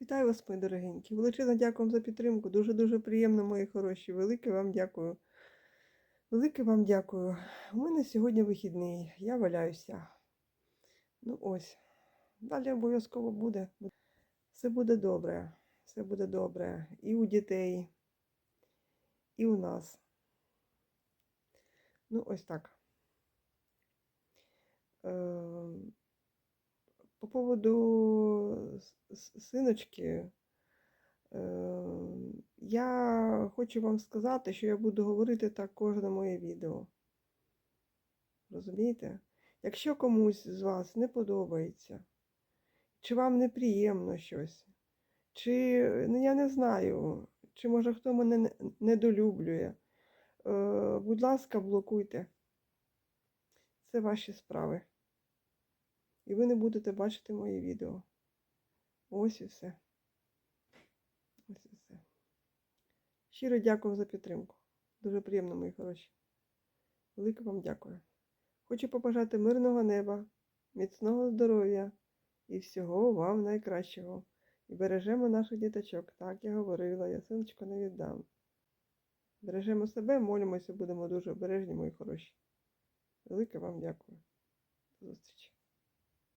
Вітаю вас, мої дорогенькі. Величезно дякую вам за підтримку. Дуже-дуже приємно, мої хороші. Велике вам дякую. Велике вам дякую. У мене сьогодні вихідний. Я валяюся. Ну ось. Далі обов'язково буде. Все буде добре. Все буде добре. І у дітей, і у нас. Ну, ось так. По поводу синочки, я хочу вам сказати, що я буду говорити так кожне моє відео. Розумієте? Якщо комусь з вас не подобається, чи вам неприємно щось, чи ну, я не знаю, чи може хто мене недолюблює, е, будь ласка, блокуйте. Це ваші справи. І ви не будете бачити мої відео. Ось і все. Ось і все. Щиро дякую за підтримку. Дуже приємно, мої хороші. Велике вам дякую. Хочу побажати мирного неба, міцного здоров'я і всього вам найкращого. І бережемо наших діточок. Так я говорила, я синочку не віддам. Бережемо себе, молимося, будемо дуже обережні, мої хороші. Велике вам дякую. До зустрічі.